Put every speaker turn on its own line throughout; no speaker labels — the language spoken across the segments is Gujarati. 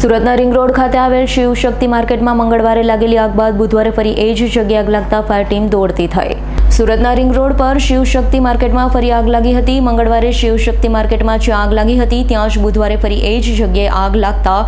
સુરતના રિંગ રોડ ખાતે આવેલ શિવ શક્તિ માર્કેટમાં મંગળવારે લાગેલી આગ બાદ બુધવારે ફરી એ જ જગ્યાએ લાગતા ફાયર ટીમ દોડતી થઈ. સુરતના રિંગ રોડ પર શિવશક્તિ માર્કેટમાં ફરી આગ લાગી હતી. મંગળવારે શિવશક્તિ માર્કેટમાં જ્યાં આગ લાગી હતી. ત્યાં જ બુધવારે ફરી એ જ જગ્યાએ આગ લાગતા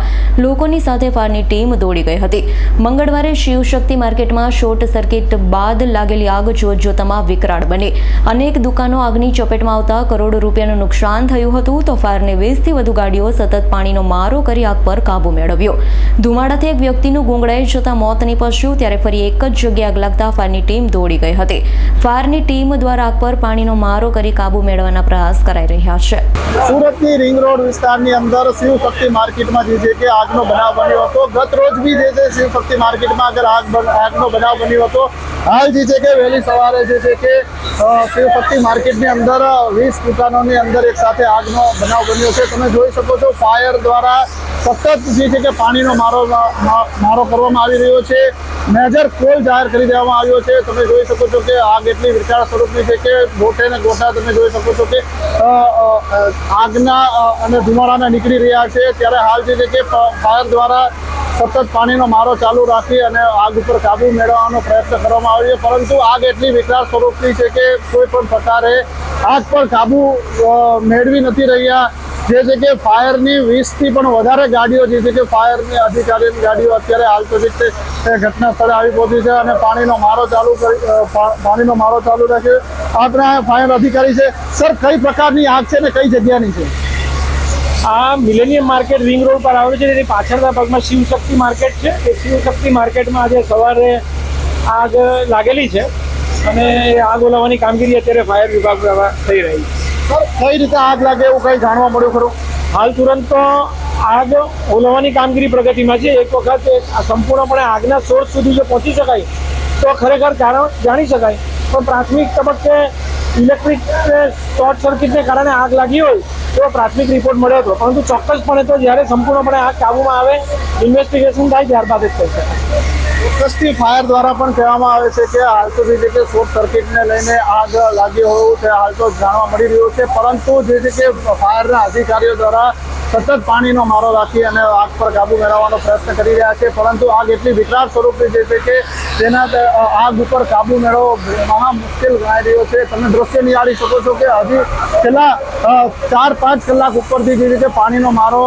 લોકોની સાથે ફાયરની ટીમ દોડી ગઈ હતી. મંગળવારે શિવશક્તિ માર્કેટમાં શોર્ટ સર્કિટ બાદ લાગેલી આગ જોતજોતામાં વિકરાળ બની. અનેક દુકાનો આગની ચપેટમાં આવતા કરોડો રૂપિયાનું નુકસાન થયું હતું તો ફાયરની વીસથી વધુ ગાડીઓ સતત પાણીનો મારો કરી આગ પર કાબુ મેળવ્યો. ધુમાડાથી એક વ્યક્તિનું ગુંગળાઈ જતાં મોત નીપજ્યું. ત્યારે ફરી એક જ જગ્યાએ આગ લાગતા ફાયરની ટીમ દોડી ગઈ હતી. ફાયરની ટીમ દ્વારા પર પાણીનો મારો કરી કાબુ મેળવવાના પ્રયાસ કરાઈ રહ્યા છે.
સુરતની રિંગ રોડ વિસ્તારની અંદર શિવશક્તિ માર્કેટમાં જે છે કે આગનો બનાવ બન્યો હતો. ગત રોજ બી જે છે શિવ શક્તિ માર્કેટમાં આગળ આગ આગનો બનાવ બન્યો હતો. હાલ જે છે કે વહેલી સવારે જે છે કે શિવશક્તિ શિવ શક્તિ માર્કેટની અંદર વીસ દુકાનોની અંદર એક સાથે આગનો બનાવ બન્યો છે. તમે જોઈ શકો છો ફાયર દ્વારા સતત જે છે કે પાણીનો મારો મારો કરવામાં આવી રહ્યો છે. મેજર કોલ જાહેર કરી દેવામાં આવ્યો છે. તમે જોઈ શકો છો કે આગ એટલી વિકરાળ સ્વરૂપની છે કે ગોટે ને ગોટા તમે જોઈ શકો છો કે આગના અને ધુમાડાના નીકળી રહ્યા છે. ત્યારે હાલ જે છે કે ફાયર દ્વારા સતત પાણીનો મારો ચાલુ રાખી અને આગ ઉપર કાબુ મેળવવાનો પ્રયત્ન કરવામાં આવ્યો છે. પરંતુ આગ એટલી વિકરાળ સ્વરૂપની છે કે કોઈ પણ પ્રકારે આગ પર કાબુ મેળવી નથી રહ્યા. જે છે કે ફાયરની વીસથી પણ વધારે ગાડીઓ જે છે કે ફાયરની અધિકારીની ગાડીઓ અત્યારે હાલ તો ઘટના સ્થળે આવી પહોંચી છે અને પાણીનો મારો ચાલુ કરી પાણીનો મારો ચાલુ રાખ્યો આપણા ફાયર અધિકારી છે. સર, કઈ પ્રકારની આગ છે ને કઈ જગ્યાની છે?
આ મિલેનિયમ માર્કેટ રિંગ રોડ પર આવેલું છે. તેની પાછળના ભાગમાં શિવશક્તિ માર્કેટ છે. એ શિવ શક્તિ માર્કેટમાં આજે સવારે આગ લાગેલી છે અને આગ ઓલાવવાની કામગીરી અત્યારે ફાયર વિભાગ દ્વારા થઈ રહી છે.
સર, કઈ રીતે આગ લાગે એવું કઈ જાણવા મળ્યું ખરું?
હાલ તુરંત તો આગ ઓલવવાની કામગીરી પ્રગતિમાં છે. એક વખત સંપૂર્ણપણે આગના સોર્સ સુધી જો પહોંચી શકાય, તો ખરેખર જાણ- શકાય. પણ પ્રાથમિક તબક્કે ઇલેક્ટ્રિક શોર્ટ સર્કિટને કારણે આગ લાગી હોય એવો પ્રાથમિક રિપોર્ટ મળ્યો હતો. પરંતુ ચોક્કસપણે તો જ્યારે સંપૂર્ણપણે આગ કાબૂમાં આવે ઇન્વેસ્ટિગેશન થાય ત્યારબાદ જ થઈ શકાય
ચોક્કસથી ફાયર દ્વારા પણ કહેવામાં આવે છે કે હાલ તો જે છે કે શોર્ટ સર્કિટને લઈને આગ લાગી હોવું તે હાલ તો જાણવા મળી રહ્યું છે. પરંતુ જે છે કે ફાયરના અધિકારીઓ દ્વારા સતત પાણીનો મારો રાખી અને આગ પર કાબુ મેળવવાનો પ્રયત્ન કરી રહ્યા છે. પરંતુ આગ એટલી વિકરાળ સ્વરૂપે જે છે કે તેના આગ ઉપર કાબુ મેળવવો મહા મુશ્કેલ ગણાઈ રહ્યો છે. તમે દ્રશ્ય નિહાળી શકો છો કે હજી છેલ્લા ચાર પાંચ કલાક ઉપરથી જે રીતે પાણીનો મારો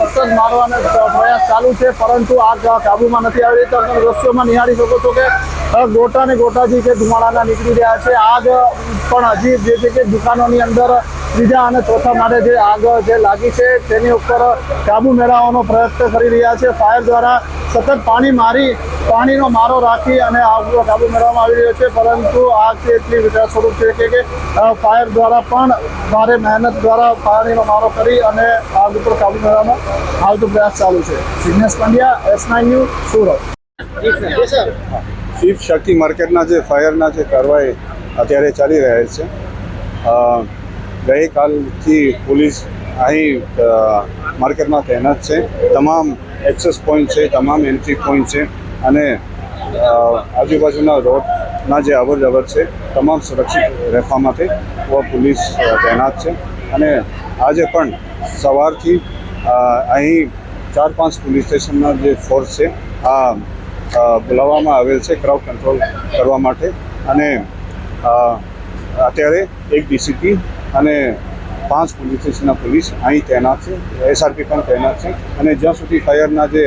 સતત મારવાનો પ્રયાસ ચાલુ છે, પરંતુ આગ કાબુમાં નથી આવી રહી તમે દ્રશ્યોમાં નિહાળી શકો છો કે ગોટા ને ગોટાજી કે ધુમાડાના નીકળી રહ્યા છે. આગ પણ હજી જે છે કે દુકાનોની અંદર ત્રીજા અને ચોથા માટે જે આગ જે લાગી છે, તેની ઉપર કાબુ મેળવવાનો પ્રયત્ન કરી રહ્યા છે. ફાયર દ્વારા સતત પાણી મારી પાણીનો મારો રાખી અને આગ ઉપર કાબુ મેળવવામાં આવી રહ્યો છે. પરંતુ આગ છે એટલી વિચાર સ્વરૂપ છે કે કે ફાયર દ્વારા પણ ભારે મહેનત દ્વારા પાણીનો મારો કરી અને આગ ઉપર કાબુ મેળવવાનો હાલ તો પ્રયાસ ચાલુ છે. Jignesh Pandya S nine news Surat.
Shiv Shakti માર્કેટના જે ફાયરના જે કાર્યવાહી અત્યારે ચાલી રહ્યા છે. ગઈકાલથી પોલીસ અહીં માર્કેટમાં તૈનાત છે. તમામ એક્સેસ પોઈન્ટ છે, તમામ એન્ટ્રી પોઈન્ટ છે અને આજુબાજુના રોડના જે અવર જવર છે, તમામ સુરક્ષિત રહેવા માટે પોલીસ તૈનાત છે. અને આજે પણ સવારથી અહીં ચાર પાંચ પોલીસ સ્ટેશનના જે ફોર્સ છે, આ બોલાવવામાં આવેલ છે ક્રાઉડ કંટ્રોલ કરવા માટે. અને અત્યારે એક ડીસીપી અને પાંચ પોલીસ સ્ટેશનના પોલીસ અહીં તૈનાત છે, એસઆરપી પણ તૈનાત છે અને જ્યાં સુધી ફાયરના જે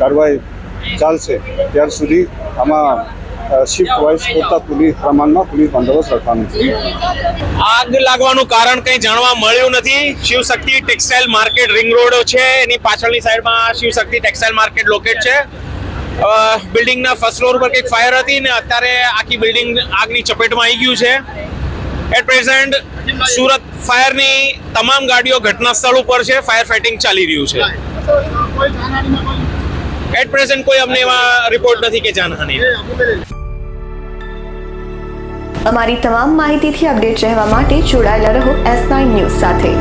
કાર્યવાહી ચાલશે, ત્યાર સુધી આમાં શિફ્ટ વાઇઝ પૂરતા પોલીસ પ્રમાણમાં પોલીસ બંદોબસ્ત રાખવાનું છે.
આગ લાગવાનું કારણ કંઈ જાણવા મળ્યું નથી. Shivshakti textile market ring road છે, એની પાછળની સાઈડમાં શિવશક્તિ ટેક્સટાઇલ માર્કેટ લોકેટ છે. બિલ્ડિંગના ફર્સ્ટ ફ્લોર પર કંઈક ફાયર હતી ને અત્યારે આખી બિલ્ડિંગ આગની ચપેટમાં આવી ગયું છે. એટ પ્રેઝન્ટ સુરત ફાયરની તમામ ગાડીઓ ઘટના સ્થળ ઉપર છે, ફાયર ફાઇટિંગ ચાલી રહ્યું છે. એટ પ્રેઝન્ટ કોઈ અમને એવા રિપોર્ટ નથી કે જાનહાનિ.
અમારી તમામ માહિતીથી અપડેટ રહેવા માટે જોડાયેલા રહો એસ નાઇન ન્યૂઝ સાથે.